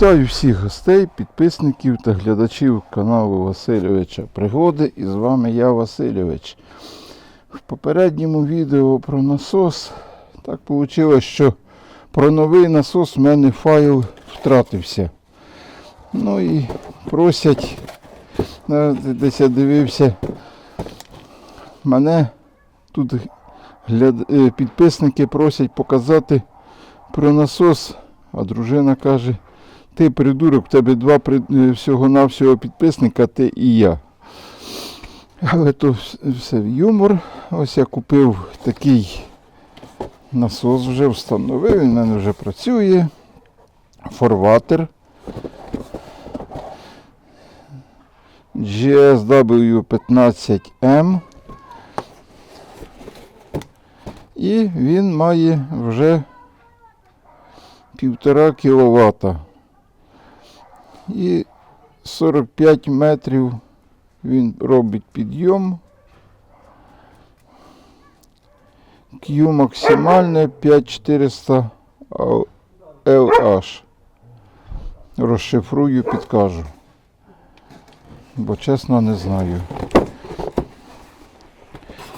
Вітаю всіх гостей, підписників та глядачів каналу Васильовича Пригоди. І з вами я, Васильович. В попередньому відео про насос так вийшло, що про новий насос в мене файл втратився. Ну і просять, е, десь я дивився, мене тут е, підписники просять показати про насос. А дружина каже, ти придурок, в тебе два е, всього-навсього підписника, ти і я. Але то все юмор. Ось я купив такий насос, вже встановив, він мене вже працює. Форватер. GSW15M. І він має вже півтора кіловата. І 45 метрів він робить підйом. Q максимальне 5400 LH. Розшифрую, підкажу. Бо чесно не знаю.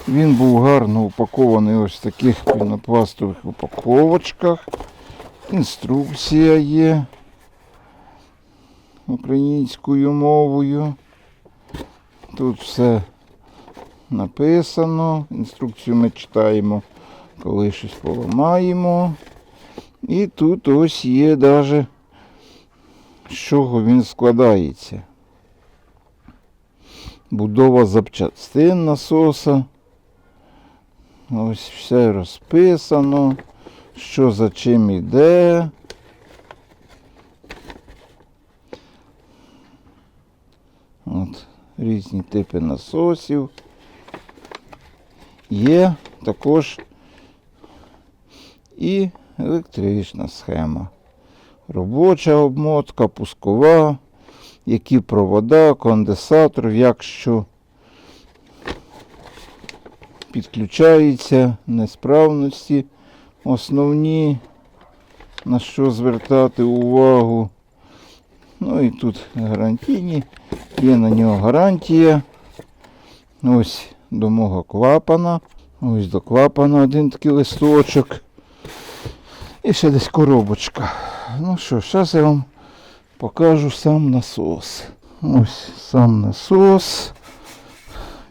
Він був гарно упакований ось в таких пінопластових упаковочках. Інструкція є українською мовою. Тут все написано. Інструкцію ми читаємо, коли щось поламаємо. І тут ось є навіть з чого він складається. Будова запчастин насоса. Ось все розписано що за чим іде. От, різні типи насосів. Є також і електрична схема. Робоча обмотка, пускова, які провода, конденсатор, як що підключається, несправності основні, на що звертати увагу. Ну і тут гарантійні, є на нього гарантія. Ось до мого клапана. Ось до клапана один такий листочок. І ще десь коробочка. Ну що, зараз я вам покажу сам насос. Ось сам насос.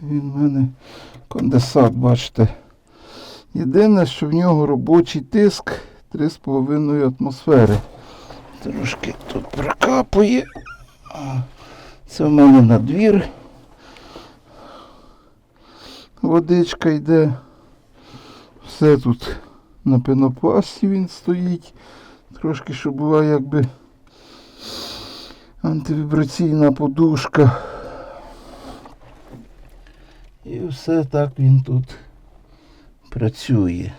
Він в мене конденсат, бачите. Єдине, що в нього робочий тиск 3,5 атмосфери. Трошки тут прокапує. Це в мене на двір. Водичка йде. Все тут на пенопласті він стоїть. Трошки, щоб була якби антивібраційна подушка. І все так він тут працює.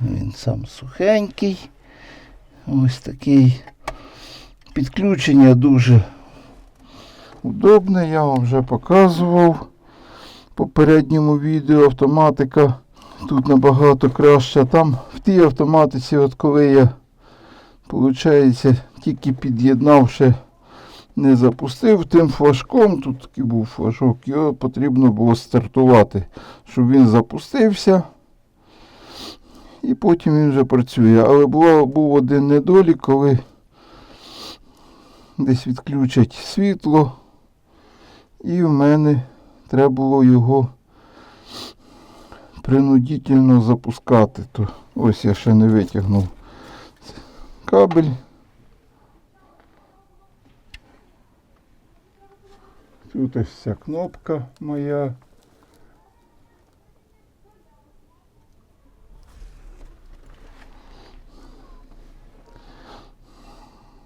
Він сам сухенький. Ось такий. Підключення дуже удобне, я вам вже показував в попередньому відео автоматика. Тут набагато краще. Там в тій автоматиці, от коли я, виходить, тільки під'єднавши, не запустив тим флажком, тут такий був флажок, його потрібно було стартувати, щоб він запустився. І потім він вже працює. Але була, був один недолік, коли десь відключать світло, і в мене треба було його принудительно запускати. То ось я ще не витягнув кабель. Тут ось вся кнопка моя.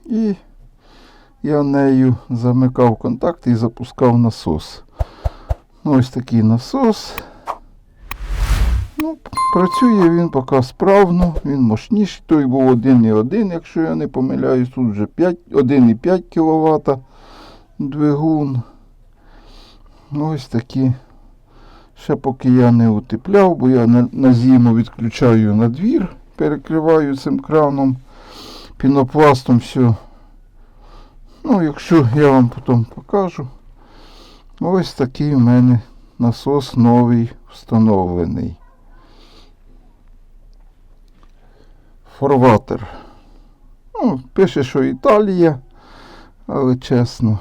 І я нею замикав контакт і запускав насос. Ну, Ось такий насос. Ну, працює він поки справно, він мощніший. Той був 1,1, якщо я не помиляюсь, тут вже 1,5 кВт двигун. Ну, Ось такі. Ще поки я не утепляв, бо я на, на зиму відключаю на двір, перекриваю цим краном, пінопластом все Ну, якщо я вам потім покажу. Ось такий у мене насос новий встановлений. Форватер. Ну, пише, що Італія, але чесно.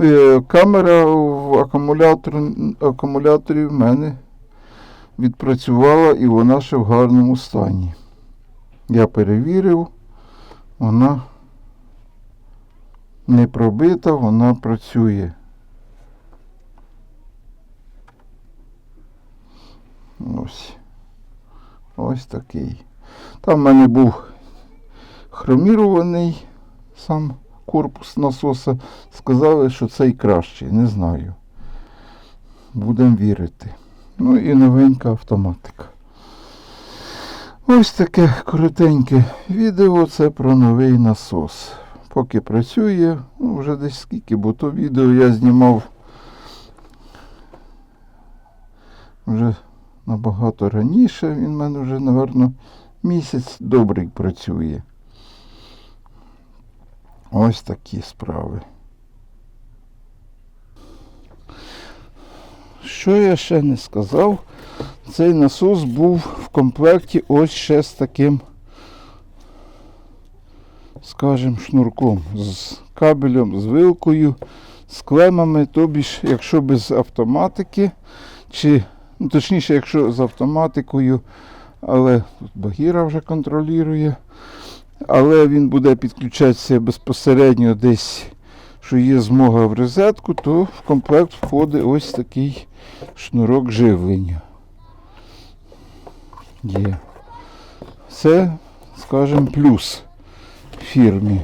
Е, Камера в акумулятор, акумуляторі в мене відпрацювала і вона ще в гарному стані. Я перевірив, вона не пробита, вона працює. Ось. Ось такий. Там в мене був хромірований сам корпус насоса. Сказали, що цей кращий, не знаю. Будемо вірити. Ну і новенька автоматика. Ось таке коротеньке відео. Це про новий насос. Поки працює, ну вже десь скільки, бо то відео я знімав вже набагато раніше. Він в мене вже, напевно, місяць добрий працює. Ось такі справи. Що я ще не сказав? Цей насос був в комплекті ось ще з таким, скажімо, шнурком, з кабелем, з вилкою, з клемами, тобі ж, якщо без автоматики, чи, ну, точніше, якщо з автоматикою, але тут Багіра вже контролює, але він буде підключатися безпосередньо десь, що є змога в розетку, то в комплект входить ось такий шнурок живлення. Є. Це, скажімо, плюс фірмі.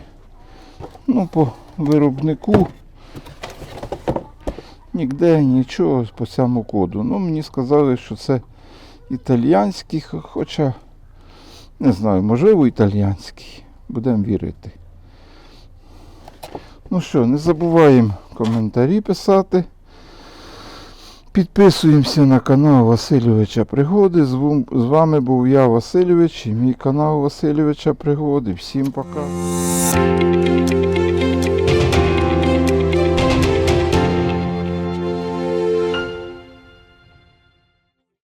Ну, по виробнику ніде нічого по цьому коду. Ну, мені сказали, що це італіянський, хоча не знаю, можливо, італіянський. Будемо вірити. Ну що, не забуваємо коментарі писати. Підписуємося на канал Васильовича Пригоди. З вами був я, Васильович, і мій канал Васильовича Пригоди. Всім пока.